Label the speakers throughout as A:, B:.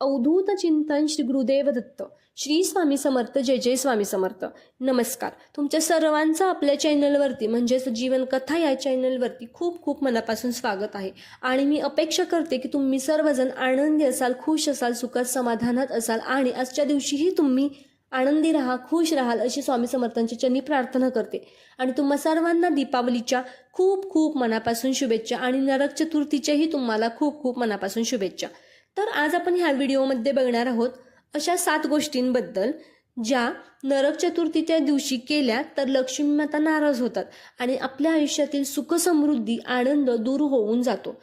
A: अवधूत चिंतन श्री गुरुदेव दत्त. श्री स्वामी समर्थ जय जय स्वामी समर्थ. नमस्कार. तुमच्या सर्वांचं आपल्या चॅनलवरती म्हणजेच जीवन कथा या चॅनलवरती खूप खूप मनापासून स्वागत आहे. आणि मी अपेक्षा करते की तुम्ही सर्वजण आनंदी असाल खुश असाल सुखात समाधानात असाल आणि आजच्या दिवशीही तुम्ही आनंदी राहा खुश राहाल अशी स्वामी समर्थांची चरणी प्रार्थना करते. आणि तुम्हा सर्वांना दीपावलीच्या खूप खूप मनापासून शुभेच्छा आणि नरक चतुर्थीच्याही तुम्हाला खूप खूप मनापासून शुभेच्छा. तर आज आपण ह्या व्हिडिओमध्ये बघणार आहोत अशा सात गोष्टींबद्दल ज्या नरक चतुर्थीच्या दिवशी केल्या तर लक्ष्मी माता नाराज होतात आणि आपल्या आयुष्यातील सुख समृद्धी आनंद दूर होऊन जातो.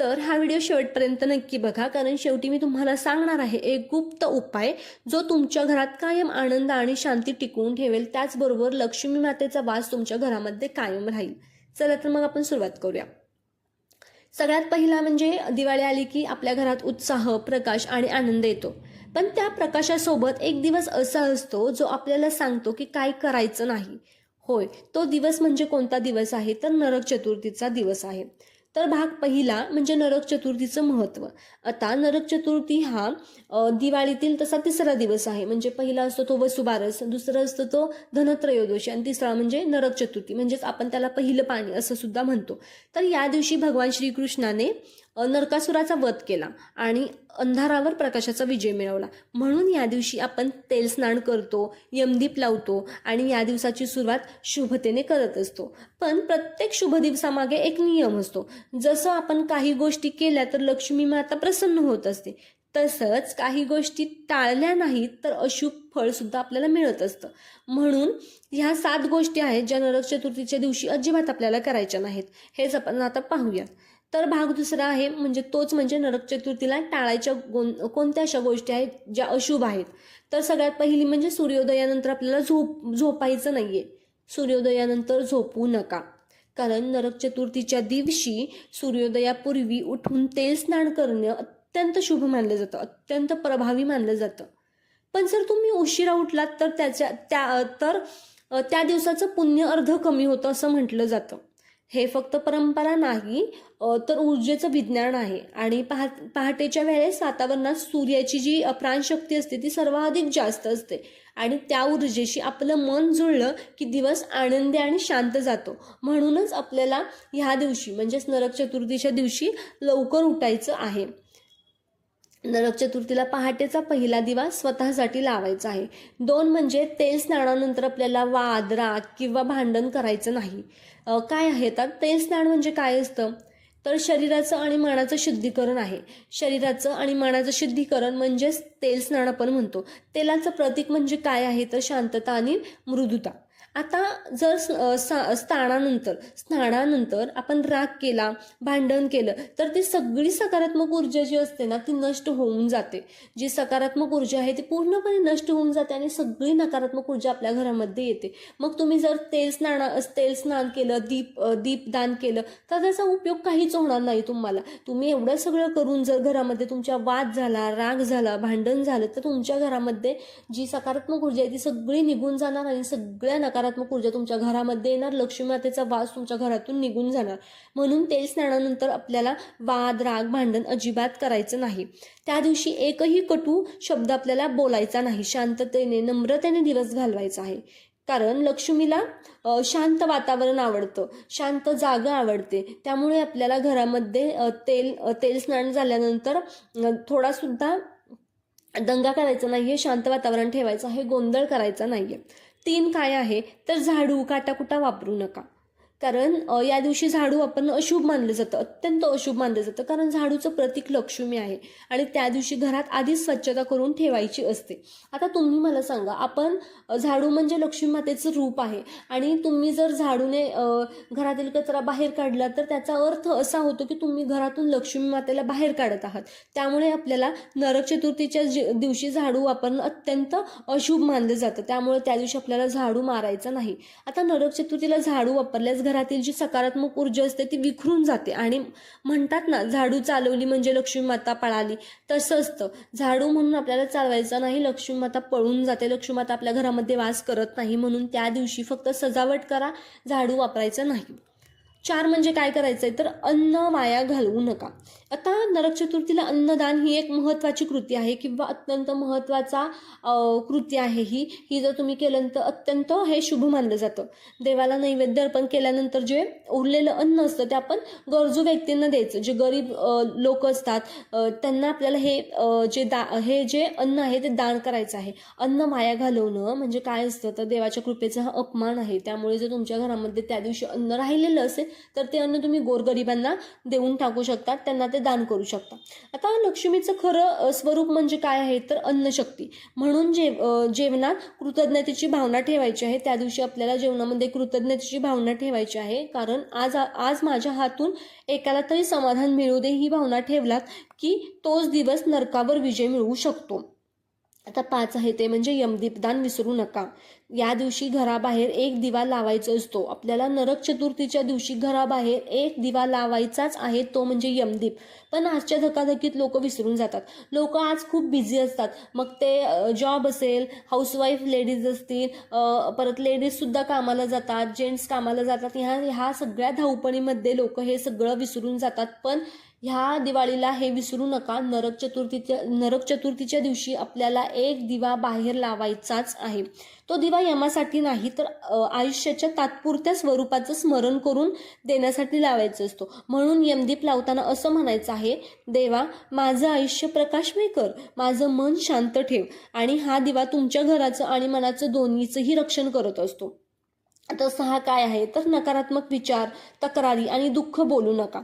A: तर हा व्हिडिओ शेवटपर्यंत नक्की बघा कारण शेवटी मी तुम्हाला सांगणार आहे एक गुप्त उपाय जो तुमच्या घरात कायम आनंद आणि शांती टिकवून ठेवेल. त्याचबरोबर लक्ष्मी मातेचा वास तुमच्या घरामध्ये कायम राहील. चला तर मग आपण सुरुवात करूया. सगळ्यात पहिला म्हणजे दिवाळी आली की आपल्या घरात उत्साह प्रकाश आणि आनंद येतो. पण त्या प्रकाशासोबत एक दिवस असा असतो जो आपल्याला सांगतो की काय करायचं नाही. होय तो दिवस म्हणजे कोणता दिवस आहे? तर नरक चतुर्थीचा दिवस आहे. तर भाग पहिला म्हणजे नरक चतुर्थीचं महत्त्व. आता नरक चतुर्थी हा दिवाळीतील तसा तिसरा दिवस आहे. म्हणजे पहिला असतो तो वसुबारस दुसरा असतो तो धनत्रयोदशी आणि तिसरा म्हणजे नरक चतुर्थी. म्हणजेच आपण त्याला पहिलं पाणी असं सुद्धा म्हणतो. तर या दिवशी भगवान श्रीकृष्णाने नरकासुराचा वध केला आणि अंधारावर प्रकाशाचा विजय मिळवला. म्हणून या दिवशी आपण तेल स्नान करतो यमदीप लावतो आणि या दिवसाची सुरुवात शुभतेने करत असतो. पण प्रत्येक शुभ दिवसामागे एक नियम असतो. जसं आपण काही गोष्टी केल्या तर लक्ष्मी माता प्रसन्न होत असते. तसंच काही गोष्टी टाळल्या नाहीत तर अशुभ फळसुद्धा आपल्याला मिळत असतं. म्हणून ह्या सात गोष्टी आहेत ज्या नरक चतुर्थीच्या दिवशी अजिबात आपल्याला करायच्या नाहीत. हेच आपण आता पाहूया तर भाग दुसरा आहे म्हणजे तोच म्हणजे नरक चतुर्थीला टाळायच्या गोन कोणत्या अशा गोष्टी आहेत ज्या अशुभ आहेत? तर सगळ्यात पहिली म्हणजे सूर्योदयानंतर आपल्याला झोप झोपायचं नाही आहे सूर्योदयानंतर झोपू नका. कारण नरक चतुर्थीच्या दिवशी सूर्योदयापूर्वी उठून तेल स्नान करणं अत्यंत शुभ मानलं जातं अत्यंत प्रभावी मानलं जातं. पण जर तुम्ही उशिरा उठलात तर त्याच्या त्या तर त्या दिवसाचं पुण्य अर्ध कमी होतं असं म्हटलं जातं. हे फक्त परंपरा नाही तर ऊर्जेचं विज्ञान आहे. आणि पहा पहाटेच्या वेळेस वातावरणात सूर्याची जी प्राणशक्ती असते ती सर्वाधिक जास्त असते. आणि त्या ऊर्जेशी आपलं मन जुळलं की दिवस आनंदी आणि शांत जातो. म्हणूनच आपल्याला ह्या दिवशी म्हणजेच नरक चतुर्थीच्या दिवशी लवकर उठायचं आहे. नरक चतुर्थीला पहाटेचा पहिला दिवा स्वतःसाठी लावायचा आहे. दोन म्हणजे तेल स्नानानंतर आपल्याला वाद राग किंवा भांडण करायचं नाही. काय आहे तर तेल स्नान म्हणजे काय असतं? तर शरीराचं आणि मनाचं शुद्धीकरण आहे. शरीराचं आणि मनाचं शुद्धीकरण म्हणजेच तेल स्नान आपण म्हणतो. तेलाचं प्रतीक म्हणजे काय आहे? तर शांतता आणि मृदुता. आता जर स- स्थानानंतर स्नानानंतर स्नानानंतर आपण राग केला भांडण केलं तर ती सगळी सकारात्मक ऊर्जा जी असते ना ती नष्ट होऊन जाते. जी सकारात्मक ऊर्जा आहे ती पूर्णपणे नष्ट होऊन जाते आणि सगळी नकारात्मक ऊर्जा आपल्या घरामध्ये येते. मग तुम्ही जर तेल स्नाना तेल स्नान केलं दीप दीपदान केलं तर त्याचा उपयोग काहीच होणार नाही तुम्हाला. तुम्ही एवढं सगळं करून जर घरामध्ये तुमच्या वाद झाला राग झाला भांडण झालं तर तुमच्या घरामध्ये जी सकारात्मक ऊर्जा आहे ती सगळी निघून जाणार आणि सगळ्या नकारात्मक ऊर्जा तुमच्या घरामध्ये येणार लक्ष्मी मातेचा वास तुमच्या घरातून निघून जाणार. म्हणून तेल स्नानानंतर आपल्याला वाद राग भांडण अजिबात करायचं नाही. त्या दिवशी एकही कटू शब्द आपल्याला बोलायचा नाही. शांततेने नम्रतेने दिवस घालवायचा आहे. कारण लक्ष्मीला शांत वातावरण आवडतं. शांत जागा आवडते. त्यामुळे आपल्याला घरामध्ये तेल तेल स्नान झाल्यानंतर थोडासुद्धा दंगा करायचा नाहीये शांत वातावरण ठेवायचं आहे गोंधळ करायचा नाहीये. तीन काय आहे? तर झाडू काटाकुटा वापरू नका. कारण या दिवशी झाडू आपण अशुभ मानलं जातं अत्यंत अशुभ मानलं जातं कारण झाडूचं प्रतीक लक्ष्मी आहे आणि त्या दिवशी घरात आधीच स्वच्छता करून ठेवायची असते. आता तुम्ही मला सांगा आपण झाडू म्हणजे लक्ष्मी मातेचं रूप आहे आणि तुम्ही जर झाडूने घरातील कचरा बाहेर काढला तर त्याचा अर्थ असा होतो की तुम्ही घरातून लक्ष्मी मातेला बाहेर काढत आहात. त्यामुळे आपल्याला नरक चतुर्थीच्या दिवशी झाडू वापरणं अत्यंत अशुभ मानलं जातं. त्यामुळे त्या दिवशी आपल्याला झाडू मारायचा नाही. आता नरक चतुर्थीला झाडू वापरल्यास घरातील जी सकारात्मक ऊर्जा असते ती विखरून जाते. आणि म्हणतात ना झाडू चालवली म्हणजे लक्ष्मी माता पळाली तसं असतं. झाडू म्हणून आपल्याला चालवायचं नाही लक्ष्मी माता पळून जाते. लक्ष्मी माता आपल्या घरामध्ये वास करत नाही म्हणून त्या दिवशी फक्त सजावट करा झाडू वापरायचं नाही. चार म्हणजे काय करायचं आहे तर अन्न वाया घालवू नका. आता नरक चतुर्थीला अन्नदान ही एक महत्त्वाची कृती आहे किंवा अत्यंत महत्त्वाचा कृती आहे ही. ही जर तुम्ही केलं तर अत्यंत हे शुभ मानलं जातं. देवाला नैवेद्य अर्पण केल्यानंतर जे उरलेलं अन्न असतं ते आपण गरजू व्यक्तींना द्यायचं. जे गरीब लोक असतात त्यांना आपल्याला हे जे दा हे जे अन्न आहे ते दान करायचं आहे. अन्न वाया घालवणं म्हणजे काय असतं? तर देवाच्या कृपेचा हा अपमान आहे. त्यामुळे जर तुमच्या घरामध्ये त्या दिवशी अन्न राहिलेलं असेल तर ते अन्न तुम्ही गोरगरिबांना देऊन टाकू शकता त्यांना ते दान करू शकता आता लक्ष्मीचं खरं स्वरूप म्हणजे काय आहे? तर अन्नशक्ती. म्हणून जेव जेवणात कृतज्ञतेची भावना ठेवायची आहे त्या दिवशी आपल्याला जेवणामध्ये कृतज्ञतेची भावना ठेवायची आहे. कारण आज आज माझ्या हातून एकाला तरी समाधान मिळू दे ही भावना ठेवलात की तोच दिवस नरकावर विजय मिळवू शकतो. आता पाच आहे ते म्हणजे यमदीपदान विसरू नका. या दिवशी घराबाहेर एक दिवा लावायचा असतो. आपल्याला नरक चतुर्थीच्या दिवशी घराबाहेर एक दिवा लावायचाच आहे तो म्हणजे यमदीप. पण आजच्या धकाधकीत लोक विसरून जातात. लोक आज खूप बिझी असतात. मग ते जॉब असेल हाऊसवाईफ लेडीज असतील परत लेडीजसुद्धा कामाला जातात जेंट्स कामाला जातात. ह्या ह्या सगळ्या धावपळीमध्ये लोक हे सगळं विसरून जातात. पण ह्या दिवाळीला हे विसरू नका. नरक चतुर्थीच्या नरक चतुर्थीच्या दिवशी आपल्याला एक दिवा बाहेर लावायचाच आहे. तो दिवा यमासाठी नाही तर आयुष्याच्या तात्पुरत्या स्वरूपाचं स्मरण करून देण्यासाठी लावायचा असतो. म्हणून यमदीप लावताना असं म्हणायचं आहे देवा माझं आयुष्य प्रकाशमय कर माझं मन शांत ठेव आणि हा दिवा तुमच्या घराचं आणि मनाचं दोन्हीचंही रक्षण करत असतो. आता सहा काय आहे? तर नकारात्मक विचार तक्रारी आणि दुःख बोलू नका.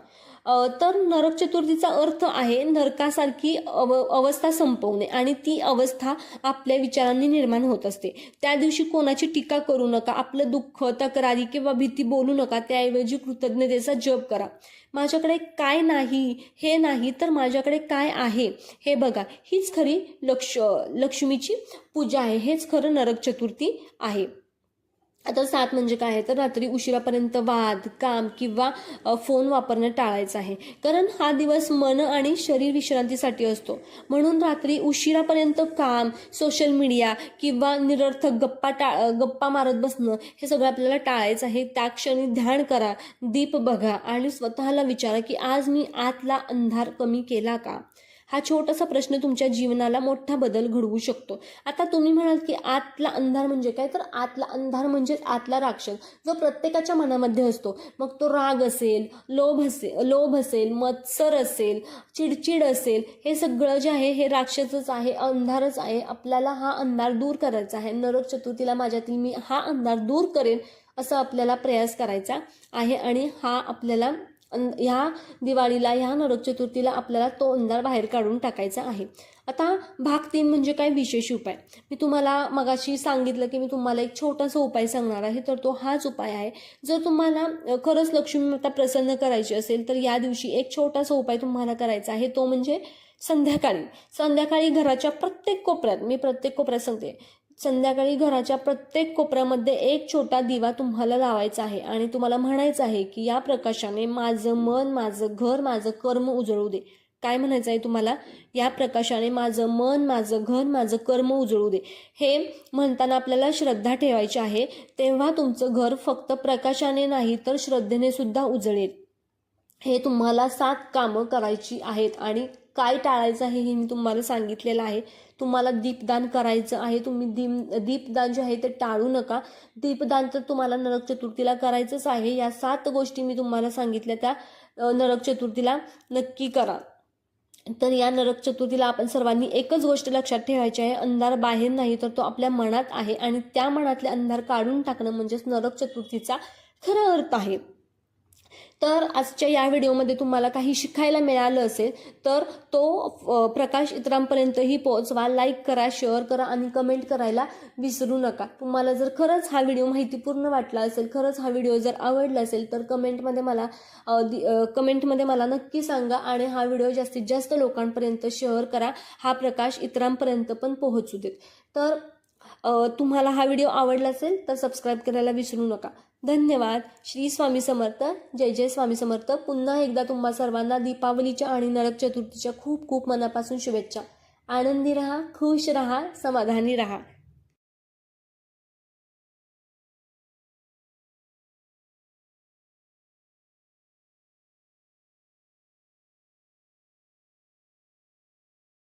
A: तर नरक चतुर्थीचा अर्थ आहे नरकासारखी अव अवस्था संपवणे आणि ती अवस्था आपल्या विचारांनी निर्माण होत असते. त्या दिवशी कोणाची टीका करू नका आपलं दुःख तक्रारी किंवा भीती बोलू नका त्याऐवजी कृतज्ञतेचा जप करा. माझ्याकडे काय नाही हे नाही तर माझ्याकडे काय आहे? हे बघा हीच खरी लक्ष लक्ष्मीची पूजा आहे. हेच खरं नरक चतुर्थी आहे. आता सात म्हणजे काय आहे? तर रात्री उशिरापर्यंत वाद काम किंवा फोन वापरणं टाळायचं आहे. कारण हा दिवस मन आणि शरीर विश्रांतीसाठी असतो. म्हणून रात्री उशिरापर्यंत काम सोशल मीडिया किंवा निरर्थक गप्पा टाळ गप्पा मारत बसणं हे सगळं आपल्याला टाळायचं आहे. त्या क्षणी ध्यान करा दीप बघा आणि स्वतःला विचारा की आज मी आतला अंधार कमी केला का? हा छोटासा प्रश्न तुमच्या जीवनाला मोठा बदल घडवू शकतो. आता तुम्ही म्हणाल की आतला अंधार म्हणजे काय? तर आतला अंधार म्हणजेच आतला राक्षस जो प्रत्येकाच्या मनामध्ये असतो. मग तो राग असेल लोभ असेल लोभ असेल मत्सर असेल चिडचिड असेल हे सगळं जे आहे हे राक्षसच आहे अंधारच आहे. आपल्याला हा अंधार दूर करायचा आहे. नरक चतुर्थीला माझ्यातील मी हा अंधार दूर करेन असं आपल्याला प्रयास करायचा आहे. आणि हा आपल्याला ह्या दिवाळीला ह्या नरक चतुर्थीला आपल्याला तो अंधार बाहेर काढून टाकायचा आहे. आता भाग तीन म्हणजे काय? विशेष उपाय. मी तुम्हाला मगाशी सांगितलं की मी तुम्हाला एक छोटासा उपाय सांगणार आहे तर तो हाच उपाय आहे. जर तुम्हाला खरंच लक्ष्मी माता प्रसन्न करायची असेल तर या दिवशी एक छोटासा उपाय तुम्हाला करायचा आहे तो म्हणजे संध्याकाळी. संध्याकाळी घराच्या प्रत्येक कोपऱ्यात मी प्रत्येक कोपऱ्यात सांगते संध्याकाळी घराच्या प्रत्येक कोपऱ्यामध्ये एक छोटा दिवा तुम्हाला लावायचा आहे आणि तुम्हाला म्हणायचं आहे की या प्रकाशाने माझं मन माझं घर माझं कर्म उजळू दे. काय म्हणायचं आहे तुम्हाला? या प्रकाशाने माझं मन माझं घर माझं कर्म उजळू दे. हे म्हणताना आपल्याला श्रद्धा ठेवायची आहे. तेव्हा तुमचं घर फक्त प्रकाशाने नाही तर श्रद्धेने सुद्धा उजळेल. हे तुम्हाला सात कामं करायची आहेत आणि काय टाळायचं आहे हे मी तुम्हाला सांगितलेलं आहे. तुम्हाला दीपदान करायचं आहे. तुम्ही दीप दीपदान जे आहे ते टाळू नका. दीपदान तर तुम्हाला नरक चतुर्थीला करायचंच आहे. या सात गोष्टी मी तुम्हाला सांगितल्या त्या नरक चतुर्थीला नक्की करा. तर या नरक चतुर्थीला आपण सर्वांनी एकच गोष्ट लक्षात ठेवायची आहे. अंधार बाहेर नाही तर तो आपल्या मनात आहे आणि त्या मनातले अंधार काढून टाकणं म्हणजेच नरक चतुर्थीचा खरा अर्थ आहे. तर आजच्या या व्हिडिओमध्ये तुम्हाला काही शिकायला मिळालं असेल तर तो प्रकाश इतरांपर्यंतही पोहोचवा. लाईक करा शेअर करा आणि कमेंट करायला विसरू नका. तुम्हाला जर खरंच हा व्हिडिओ माहितीपूर्ण वाटला असेल खरंच हा व्हिडिओ जर आवडला असेल तर कमेंटमध्ये मला दि- कमेंटमध्ये मला नक्की सांगा आणि हा व्हिडिओ जास्तीत जास्त लोकांपर्यंत शेअर करा. हा प्रकाश इतरांपर्यंत पण पोहोचू देत. तर तुम्हाला हा व्हिडिओ आवडला असेल तर सबस्क्राईब करायला विसरू नका. धन्यवाद. श्री स्वामी समर्थ. जय जय स्वामी समर्थ. पुन्हा एकदा तुम्हा सर्वांना दीपावलीच्या आणि नरक चतुर्थीच्या खूप खूप मनापासून शुभेच्छा. आनंदी रहा खुश रहा समाधानी रहा.